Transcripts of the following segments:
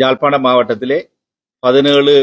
யாழ்ப்பாண மாவட்டத்திலே பதினேழு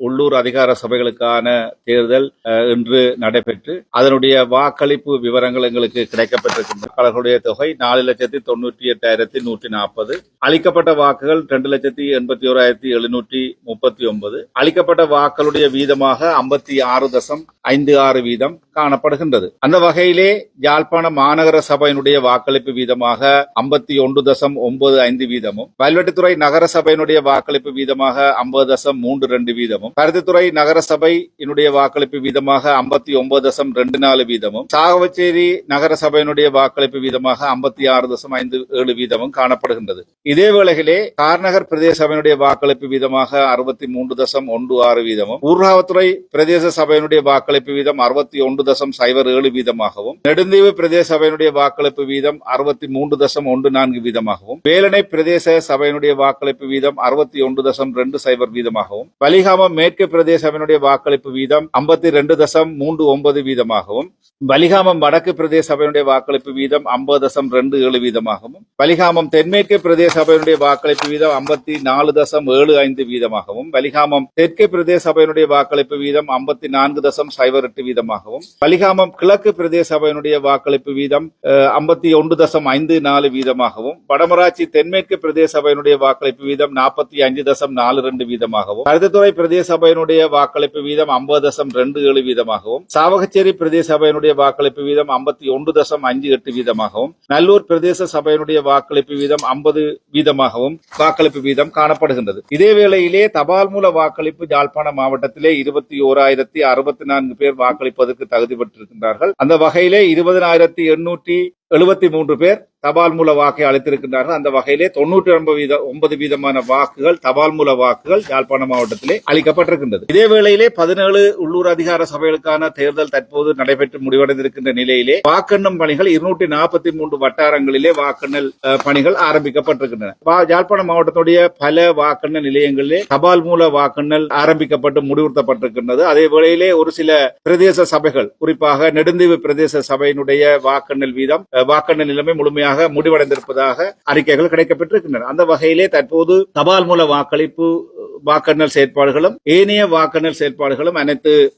உள்ளூர் அதிகார சபைகளுக்கான தேர்தல் இன்று நடைபெற்று அதனுடைய வாக்களிப்பு விவரங்கள் எங்களுக்கு கிடைக்கப்பட்டிருக்கின்றன. வாக்காளர்களுடைய தொகை நாலு லட்சத்தி தொண்ணூற்றி எட்டாயிரத்தி நூற்றி நாற்பது. அளிக்கப்பட்ட வாக்குகள் ரெண்டு லட்சத்தி எண்பத்தி ஓராயிரத்தி எழுநூற்றி முப்பத்தி ஒன்பது. அளிக்கப்பட்ட வாக்களுடைய வீதமாக ஐம்பத்தி ஆறு தசம் ஐந்து ஆறு வீதம் காணப்படுகின்றது. அந்த வகையிலே யாழ்ப்பாண மாநகர சபையினுடைய வாக்களிப்பு வீதமாக ஐம்பத்தி ஒன்று தசம் ஒன்பது ஐந்து வீதமும் வல்வெட்டித்துறை நகர சபையினுடைய வாக்களிப்பு வீதமாக ஐம்பது தசம் மூன்று ரெண்டு வீதமும் பருத்தித்துறை நகர சபையினுடைய வாக்களிப்பு வீதமாக ஐம்பத்தி ஒன்பது தசம் ரெண்டு நாலு வீதமும் சாகவச்சேரி நகர சபையினுடைய வாக்களிப்பு வீதமாக ஐம்பத்தி ஆறு தசம் ஐந்து ஏழு வீதமும் காணப்படுகின்றது. இதே வேளையிலே கார்நகர் பிரதேச சபையினுடைய வாக்களிப்பு வீதமாக அறுபத்தி மூன்று தசம் ஒன்று ஆறு வீதமும் ஊர்காவத்துறை பிரதேச சபையினுடைய வாக்களிப்பு வீதம் அறுபத்தி ஒன்று தசம் சைபர் ஏழு வீதமாகவும் நெடுந்தீவு பிரதேச சபையினுடைய வாக்களிப்பு வீதம் அறுபத்தி மூன்று தசம் ஒன்று நான்கு வீதமாகவும் வேலனை பிரதேச சபையினுடைய வாக்களிப்பு வீதம் அறுபத்தி ஒன்று தசம் ரெண்டு சைபர் வீதமாகவும் வலிகாமம் மேற்கு பிரதேச சபையினுடைய வாக்களிப்பு வீதம் ஐம்பத்தி ரெண்டு தசம் மூன்று ஒன்பது வீதமாகவும் வலிகாமம் வடக்கு பிரதேச சபையினுடைய வாக்களிப்பு வீதம் ஐம்பது தசம் ரெண்டு ஏழு வீதமாகவும் வலிகாமம் தென்மேற்கு பிரதேச சபையினுடைய வாக்களிப்பு வீதம் ஐம்பத்தி நாலு தசம் ஏழு ஐந்து வீதமாகவும் வலிகாமம் தெற்கு பிரதேச சபையினுடைய வாக்களிப்பு வீதம் ஐம்பத்தி நான்கு தசம் சைபர் எட்டு வீதமாகவும் பலிகாமம் கிழக்கு பிரதேச சபையினுடைய வாக்களிப்பு வீதம் ஐம்பத்தி ஒன்று தசம் ஐந்து நாலு வீதமாகவும் வடமராட்சி தென்மேற்கு பிரதேச சபையினுடைய வாக்களிப்பு வீதம் நாற்பத்தி அஞ்சு தசம் நாலு ரெண்டு வீதமாகவும் கருத்துத்துறை பிரதேச சபையினுடைய வாக்களிப்பு வீதம் ஐம்பது தசம் ரெண்டு ஏழு வீதமாகவும் சாவகச்சேரி பிரதேச சபையினுடைய வாக்களிப்பு வீதம் ஐம்பத்தி ஒன்று தசம் அஞ்சு எட்டு வீதமாகவும் நல்லூர் பிரதேச சபையினுடைய வாக்களிப்பு வீதம் ஐம்பது வீதமாகவும் வாக்களிப்பு வீதம் காணப்படுகின்றது. இதே வேளையிலே தபால் மூல வாக்களிப்பு யாழ்ப்பாண மாவட்டத்திலே இருபத்தி ஓராயிரத்தி அறுபத்தி நான்கு பேர் வாக்களிப்பதற்கு தகுதி பெற்றிருக்கின்றார்கள் அந்த வகையிலே இருபதனாயிரத்தி எண்ணூற்றி எழுபத்தி மூன்று பேர் தபால் மூல வாக்கை அளித்திருக்கின்றார்கள். அந்த வகையிலே தொண்ணூற்றி ஒன்பது வீத ஒன்பது வீதமான வாக்குகள் தபால் மூல வாக்குகள் யாழ்ப்பாண மாவட்டத்திலே அளிக்கப்பட்டிருக்கின்றது. இதே வேளையிலே பதினேழு உள்ளூர் அதிகார சபைகளுக்கான தேர்தல் தற்போது நடைபெற்று முடிவடைந்திருக்கின்ற நிலையிலே வாக்கெண்ணும் பணிகள் இருநூற்றி நாற்பத்தி மூன்று வட்டாரங்களிலே வாக்கெண்ணல் பணிகள் ஆரம்பிக்கப்பட்டிருக்கின்றன. வா- யாழ்ப்பாண மாவட்டத்துடைய பல வாக்கெண்ணல் நிலையங்களிலே தபால் மூல வாக்கெண்ணல் ஆரம்பிக்கப்பட்டு முடிவுறுத்தப்பட்டிருக்கின்றது. அதே வேளையிலே ஒரு சில பிரதேச சபைகள் குறிப்பாக நெடுந்தீவு பிரதேச சபையினுடைய வாக்கெண்ணல் வீதம் அஹ், நிலைமை முழுமையாக முடிவடைந்திருப்பதாக அறிக்கைகள் கிடைக்கப்பெற்றிருக்கின்றன. அந்த வகையிலே தற்போது தபால் மூல வாக்களிப்பு வாக்கெண்ணல் செயற்பாடுகளும் ஏனைய வாக்கெண்ணல் செயற்பாடுகளும் அனைத்து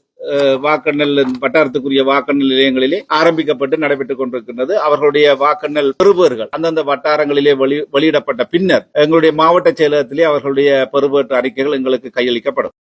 வாக்கெண்ணல் வட்டாரத்துக்குரிய வாக்கெண்ணல் நிலையங்களிலே ஆரம்பிக்கப்பட்டு நடைபெற்றுக் கொண்டிருக்கின்றது. அவர்களுடைய வாக்கெண்ணல் பெறுபவர்கள் அந்தந்த வட்டாரங்களிலே வெளி- வெளியிடப்பட்ட பின்னர் எங்களுடைய மாவட்ட செயலகத்திலே அவர்களுடைய பெறுபேற்று அறிக்கைகள் எங்களுக்கு கையளிக்கப்படும்.